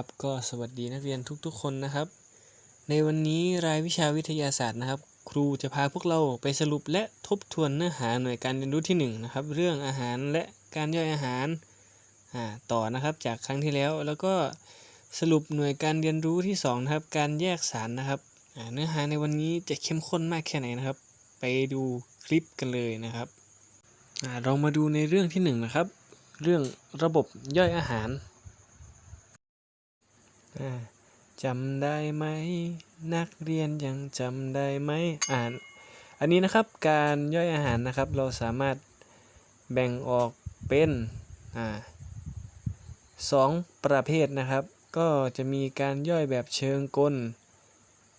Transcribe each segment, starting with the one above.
ครับก็สวัสดีนักเรียนทุกๆคนนะครับ ในวันนี้รายวิชาวิทยาศาสตร์นะครับ ครูจะพาพวกเราไปสรุปและทบทวนเนื้อหาหน่วยการเรียนรู้ที่1นงนะครับเรื่องอาหารและการย่อยอาหารอ่าต่อนะครับจากครั้งที่แล้วแล้วก็สรุปหน่วยการเรียนรู้ที่2นะครับการแยกสารนะครับอ่าเนื้อหาในวันนี้จะเข้มข้นมากแค่ไหนนะครับ ไปดูคลิปกันเลยนะครับอ่าเรามาดูในเรื่องที่หนึ่งนะครับเรื่องระบบย่อยอาหาร จำได้ไหม นักเรียนยังจำได้ไหมอ่าน อันนี้นะครับการย่อยอาหารนะครับ เราสามารถแบ่งออกเป็นอ่าสองประเภทนะครับ ก็จะมีการย่อยแบบเชิงกล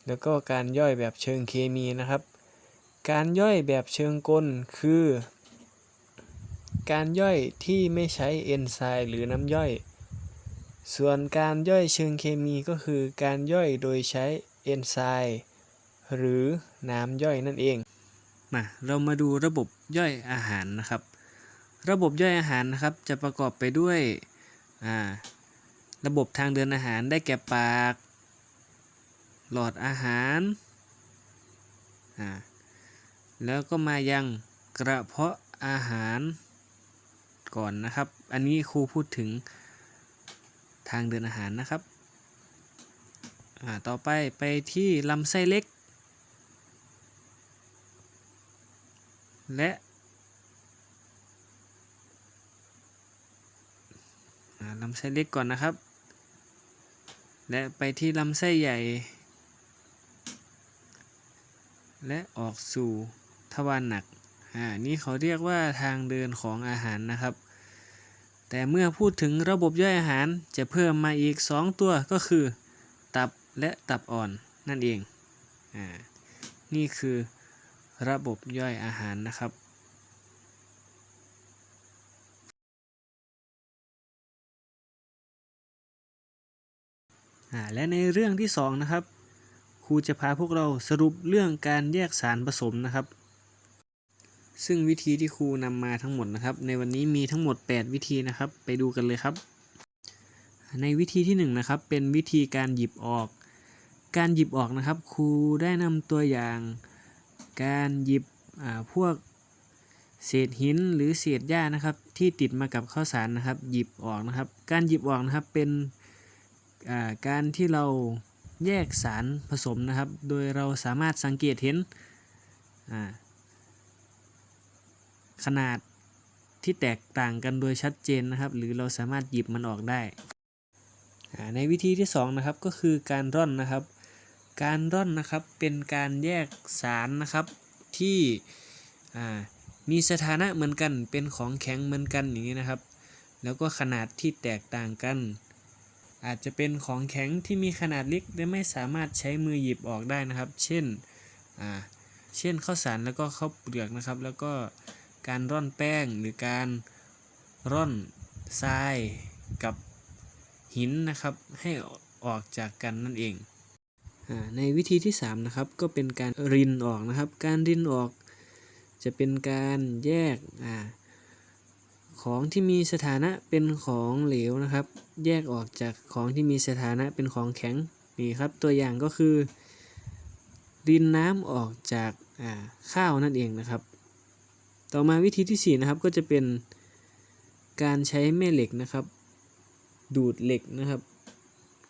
แล้วก็การย่อยแบบเชิงเคมีนะครับ การย่อยแบบเชิงกลคือ การย่อยที่ไม่ใช้เอนไซม์หรือน้ำย่อย ส่วนการย่อยเชิงเคมีก็คือการย่อยโดยใช้เอนไซม์หรือน้ำย่อยนั่นเอง มาเรามาดูระบบย่อยอาหารนะครับ ระบบย่อยอาหารนะครับจะประกอบไปด้วยระบบทางเดินอาหารได้แก่ปาก หลอดอาหาร แล้วก็มายังกระเพาะอาหารก่อนนะครับ อันนี้ครูพูดถึง ทางเดินอาหารนะครับต่อไปไปที่ลำไส้เล็ก และลำไส้เล็กก่อนนะครับ และไปที่ลำไส้ใหญ่ และออกสู่ทวารหนักอ่านี่เขาเรียกว่าทางเดินของอาหารนะครับ แต่เมื่อพูดถึงระบบย่อยอาหารจะเพิ่มมาอีก 2 ตัวก็คือ ตับและตับอ่อนนั่นเองอ่านี่คือระบบย่อยอาหารนะครับอ่าและในเรื่องที่2นะครับครูจะพาพวกเราสรุปเรื่องการแยกสารผสมนะครับ ซึ่งวิธีที่ครูนำมาทั้งหมดนะครับ ในวันนี้มีทั้งหมด 8 วิธีนะครับ ไปดูกันเลยครับ ในวิธีที่1นงนะครับ เป็นวิธีการหยิบออก การหยิบออกนะครับ ครูได้นำตัวอย่าง การหยิบพวกเศษหินหรือเศษหญ้านะครับ ที่ติดมากับข้าวสารนะครับ หยิบออกนะครับ การหยิบออกนะครับเป็นาการที่เราแยกสารผสมนะครับ โดยเราสามารถสังเกตเห็นอ่า ขนาดที่แตกต่างกันโดยชัดเจนนะครับ หรือเราสามารถหยิบมันออกได้ ในวิธีที่2นะครับก็คือการร่อนนะครับ การร่อนนะครับเป็นการแยกสารนะครับที่มีสถานะเหมือนกันเป็นของแข็งเหมือนกันอย่างนี้นะครับ แล้วก็ขนาดที่แตกต่างกัน อาจจะเป็นของแข็งที่มีขนาดเล็กและไม่สามารถใช้มือหยิบออกได้นะครับ เช่นเช่นข้าวสารแล้วก็ข้าวเปลือกนะครับ แล้วก็ การร่อนแป้งหรือการร่อนทรายกับหินนะครับ ให้ออกจากกันนั่นเอง ในวิธีที่ 3 นะครับ ก็เป็นการรินออกนะครับ การรินออก จะเป็นการแยกอของที่มีสถานะเป็นของเหลวนะครับ แยกออกจากของที่มีสถานะเป็นของแข็งนี่ครับตัวอย่างก็คือ รินน้ำออกจากข้าวนั่นเองนะครับ ต่อมาวิธีที่ 4 นะครับก็จะเป็นการใช้แม่เหล็กนะครับ ดูดเหล็กนะครับ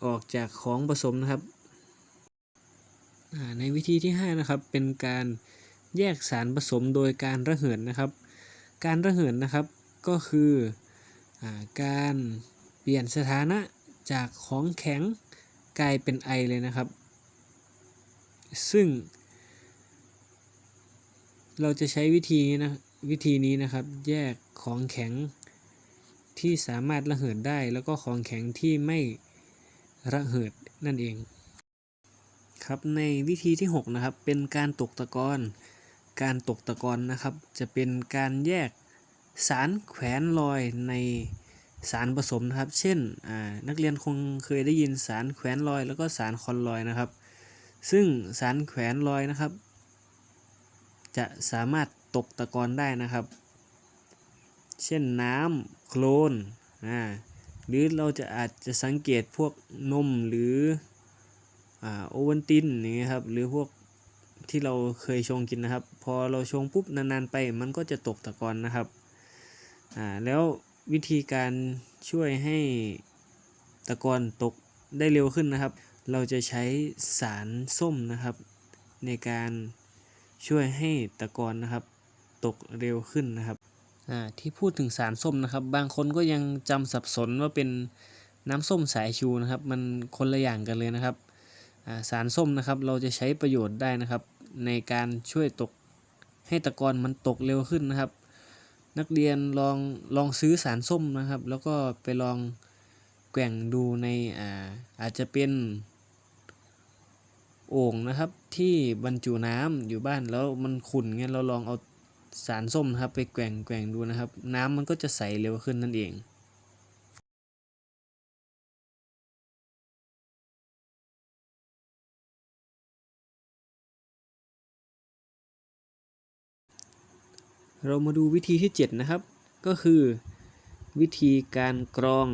ออกจากของผสมนะครับในวิธีที่ 5 นะครับ เป็นการแยกสารผสมโดยการระเหิดนะครับ การระเหิดนะครับก็คืออการเปลี่ยนสถานะจากของแข็งกลายเป็นไอเลยนะครับ ซึ่ง เราจะใช้วิธีนี้นะ วิธีนี้นะครับ แยกของแข็งที่สามารถระเหิดได้ แล้วก็ของแข็งที่ไม่ระเหิดนั่นเอง ครับในวิธีที่ 6 นะครับ เป็นการตกตะกอนการตกตะกอนนะครับ จะเป็นการแยกสารแขวนลอยในสารผสมนะครับ เช่นนักเรียนคงเคยได้ยินสารแขวนลอย แล้วก็สารคอนลอยนะครับ ซึ่งสารแขวนลอยนะครับ จะสามารถ ตกตะกอนได้นะครับ เช่นน้ำโคลนอ่าหรือเราจะอาจจะสังเกตพวกนมหรืออ่าโอวัลตินอย่างเงี้ยครับหรือพวกที่เราเคยชงกินนะครับ พอเราชงปุ๊บนานๆไปมันก็จะตกตะกอนนะครับอ่าแล้ววิธีการช่วยให้ตะกอนตกได้เร็วขึ้นนะครับ เราจะใช้สารส้มนะครับ ในการช่วยให้ตะกอนนะครับ ตกเร็วขึ้นนะครับอ่าที่พูดถึงสารส้มนะครับ บางคนก็ยังจำสับสนว่าเป็นน้ำส้มสายชูนะครับ มันคนละอย่างกันเลยนะครับอ่าสารส้มนะครับเราจะใช้ประโยชน์ได้นะครับ ในการช่วยตกให้ตะกอนมันตกเร็วขึ้นนะครับ นักเรียนลองลองซื้อสารส้มนะครับ แล้วก็ไปลองแกว่งดูในอ่าอาจจะเป็นโอ่งนะครับที่บรรจุน้ำอยู่บ้านแล้วมันขุ่นเงี้ยเราลองเอา สารส้มนะครับไปแกว่งแกว่งดูนะครับ น้ำมันก็จะใสเร็วขึ้นนั่นเองเรามาดูวิธีที่ 7 นะครับ ก็คือ วิธีการกรอง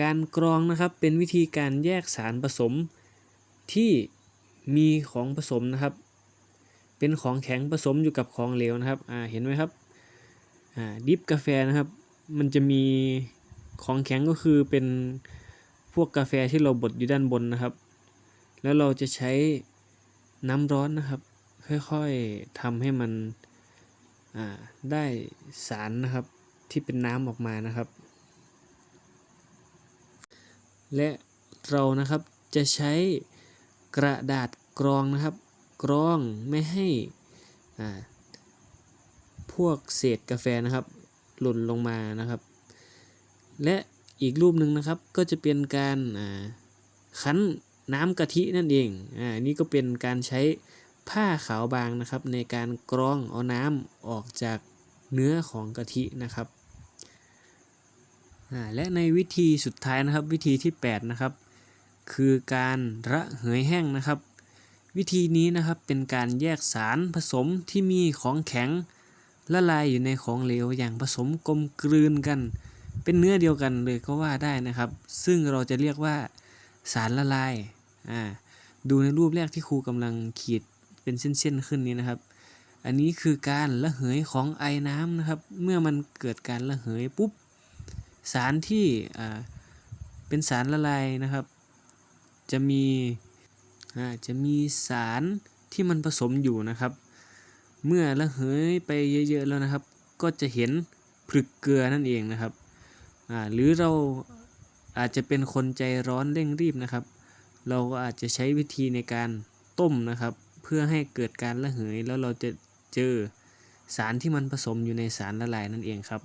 การกรองนะครับเป็นวิธีการแยกสารผสมที่มีของผสมนะครับ เป็นของแข็งผสมอยู่กับของเหลวนะครับอ่าเห็นไหมครับอ่าดิฟกาแฟนะครับ มันจะมีของแข็งก็คือเป็นพวกกาแฟที่เราบดอยู่ด้านบนนะครับ แล้วเราจะใช้น้ำร้อนนะครับ ค่อยๆทำให้มันอ่าได้สารนะครับที่เป็นน้ำออกมานะครับ และเรานะครับจะใช้กระดาษกรองนะครับ กรองไม่ให้พวกเศษกาแฟนะครับ หล่นลงมานะครับ และอีกรูปหนึ่งนะครับก็จะเป็นการคั้นน้ำกะทินั่นเองอ่านี่ก็เป็นการใช้ผ้าขาวบางนะครับ ในการกรองเอาน้ำออกจากเนื้อของกะทินะครับอ่าและในวิธีสุดท้ายนะครับวิธีที่ 8 นะครับ คือการระเหยแห้งนะครับ วิธีนี้นะครับเป็นการแยกสารผสมที่มีของแข็งละลายอยู่ในของเหลวอย่างผสมกลมกลืนกัน เป็นเนื้อเดียวกันเลยก็ว่าได้นะครับ ซึ่งเราจะเรียกว่าสารละลายอ่าดูในรูปแรกที่ครูกำลังขีดเป็นเส้นๆขึ้นนี้นะครับ อันนี้คือการระเหยของไอน้ำนะครับ เมื่อมันเกิดการระเหยปุ๊บสารที่อ่าเป็นสารละลายนะครับ จะมี จะมีสารที่มันผสมอยู่นะครับ เมื่อระเหยไปเยอะๆแล้วนะครับ ก็จะเห็นผลึกเกลือนั่นเองนะครับหรือเราอาจจะเป็นคนใจร้อนเร่งรีบนะครับ เราก็อาจจะใช้วิธีในการต้มนะครับ เพื่อให้เกิดการระเหยแล้วเราจะเจอสารที่มันผสมอยู่ในสารละลายนั่นเองครับ